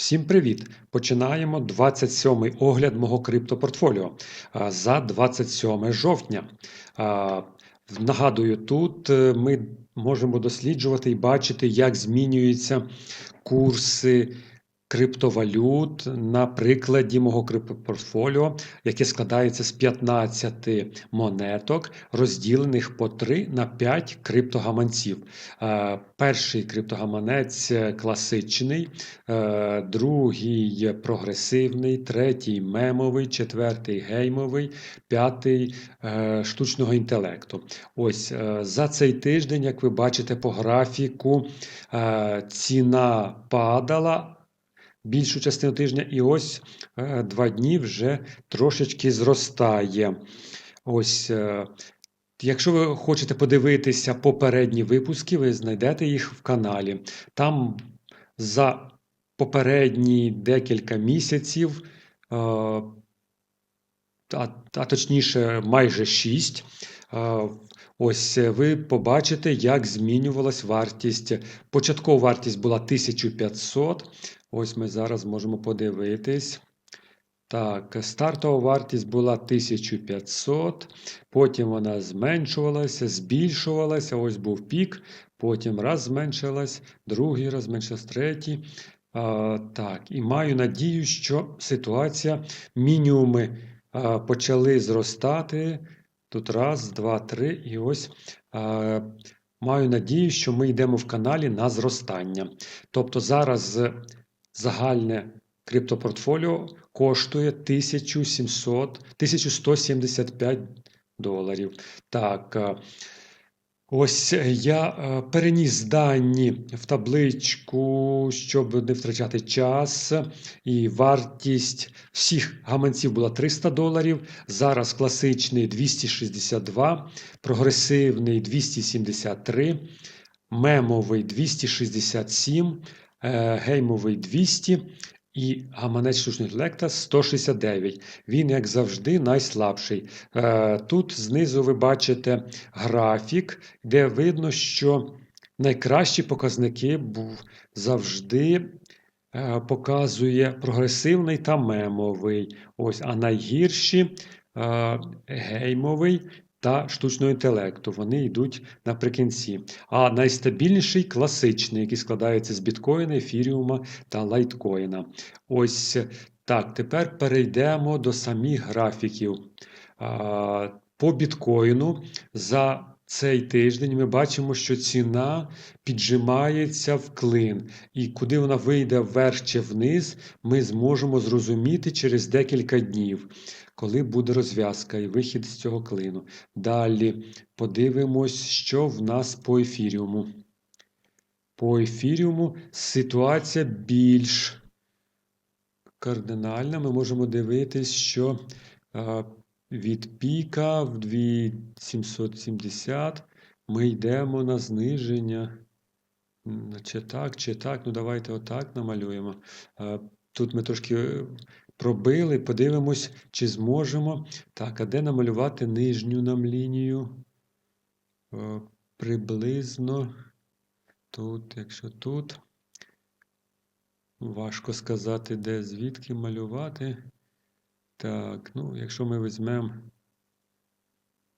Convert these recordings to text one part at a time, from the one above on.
Всім привіт! Починаємо 27-й огляд мого криптопортфоліо за 27 жовтня. Нагадую, тут е, ми можемо досліджувати і бачити, як змінюються курси криптовалют на прикладі мого криптопортфоліо, яке складається з 15 монеток, розділених по 3 на 5 криптогаманців. Е, Перший криптогаманець класичний, е, другий прогресивний, третій мемовий, четвертий геймовий, п'ятий е, штучного інтелекту. Ось за цей тиждень, як ви бачите по графіку, ціна падала більшу частину тижня, і ось е, два дні вже трошечки зростає. Ось. е, Якщо ви хочете подивитися попередні випуски, ви знайдете їх в каналі. Там за попередні декілька місяців, е, а, а точніше, майже 6, ось е, ви побачите, як змінювалась вартість. Початкова вартість була 1500. Ось ми зараз можемо подивитись. Так, стартова вартість була 1500, потім вона зменшувалася, збільшувалася. Ось був пік, потім раз зменшилась, другий раз зменшилась, третій. А, так, і маю надію, що ситуація, мінімуми а, почали зростати. Тут раз, два, три. І ось е, маю надію, що ми йдемо в каналі на зростання. Тобто зараз загальне криптопортфоліо коштує 1700, 1175 доларів. Так, ось я е, переніс дані в табличку, щоб не втрачати час. І вартість всіх гаманців була 300 доларів. Зараз класичний 262, прогресивний 273, мемовий 267. Е, геймовий 200 і гаманець штучного інтелекта 169. Він, як завжди, найслабший. Е, тут знизу ви бачите графік, де видно, що найкращі показники був завжди. Е, показує прогресивний та мемовий. Ось, А найгірші геймовий та штучного інтелекту. Вони йдуть наприкінці. А найстабільніший класичний, який складається з біткоїна, ефіріума та лайткоїна. Ось так. Тепер перейдемо до самих графіків. По біткоїну за цей тиждень ми бачимо, що ціна піджимається в клин, і куди вона вийде вверх чи вниз, ми зможемо зрозуміти через декілька днів коли буде розв'язка і вихід з цього клину. Далі подивимось, що в нас по ефіріуму. По ефіріуму ситуація більш кардинальна. Ми можемо дивитись, що від піка в 2770 ми йдемо на зниження. Чи так, чи так, ну давайте отак намалюємо. Тут ми трошки пробили, подивимось, чи зможемо. Так, а де намалювати нижню нам лінію? О, приблизно тут, якщо тут. Важко сказати, де звідки малювати. Так, ну, якщо ми візьмемо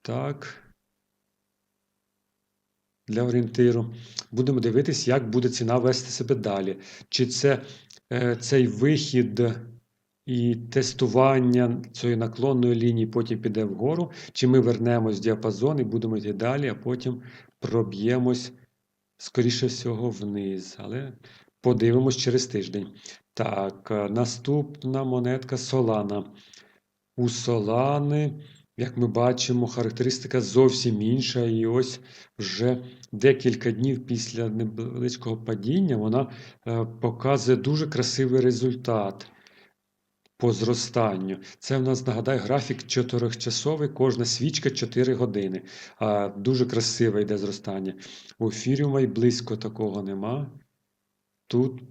так. Для орієнтиру. Будемо дивитися, як буде ціна вести себе далі. Чи це е, цей вихід і тестування цієї наклонної лінії потім піде вгору, чи ми вернемось в діапазон і будемо йти далі, а потім проб'ємось, скоріше всього, вниз. Але подивимось через тиждень. Так, наступна монетка Solana. У Solani, як ми бачимо, характеристика зовсім інша. І ось вже декілька днів після невеличкого падіння вона е, показує дуже красивий результат по зростанню. Це в нас, нагадаю, графік чотирьохчасовий, кожна свічка 4 години. А, Дуже красиве йде зростання. У ефіріума й близько такого нема. Тут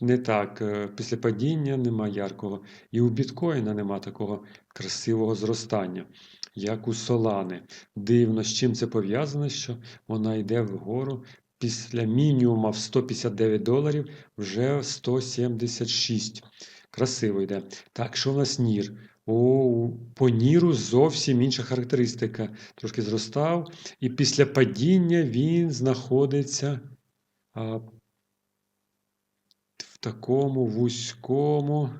не так. Е, після падіння нема яркого. І у біткоїна нема такого красивого зростання, як у Солани. Дивно, з чим це пов'язано, що вона йде вгору після мінімума в 159 доларів вже 176. Красиво йде. Так, що в нас нір? О, по ніру зовсім інша характеристика. Трошки зростав. І після падіння він знаходиться а, в такому вузькому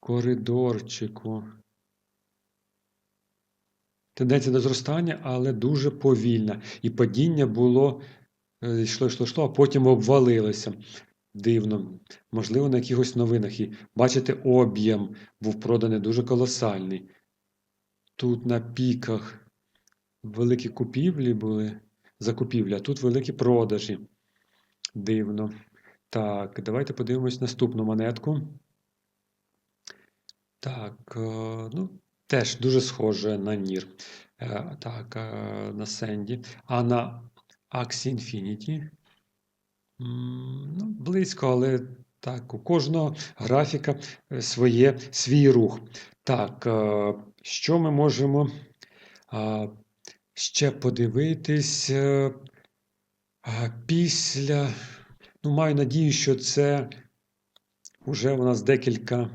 коридорчику. Тенденція до зростання, але дуже повільна. І падіння було йшло, йшло, йшло, а потім обвалилося. Дивно. Можливо, на якихось новинах. І бачите, об'єм був проданий дуже колосальний. Тут на піках великі купівлі були, закупівлі, а тут великі продажі. Дивно. Так, давайте подивимось наступну монетку. Так, е, ну, теж дуже схоже на Нір. Е, Так, е, на Сенді. А на Axie Infinity. Ну, близько, але так, у кожного графіка е, своє, свій рух. Так, е, що ми можемо ще подивитись е, після. Ну, маю надію, що це вже у нас декілька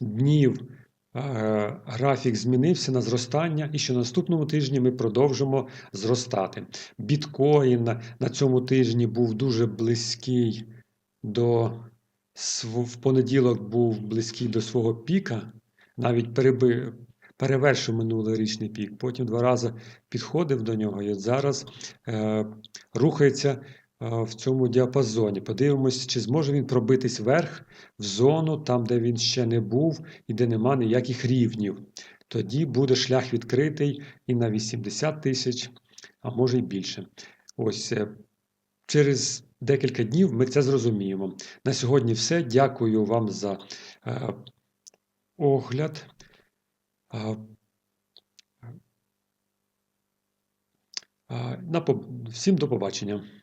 днів графік змінився на зростання, і що наступному тижні ми продовжимо зростати. Біткоін на, цьому тижні був дуже близький до в понеділок був близький до свого піка, навіть переби, перевершив минулорічний пік. Потім два рази підходив до нього і от зараз е, рухається в цьому діапазоні. Подивимось, чи зможе він пробитись вверх в зону, там, де він ще не був і де нема ніяких рівнів. Тоді буде шлях відкритий і на 80 тисяч, а може й більше. Ось е, через декілька днів ми це зрозуміємо. На сьогодні все. Дякую вам за е, огляд. Е, е, всім до побачення.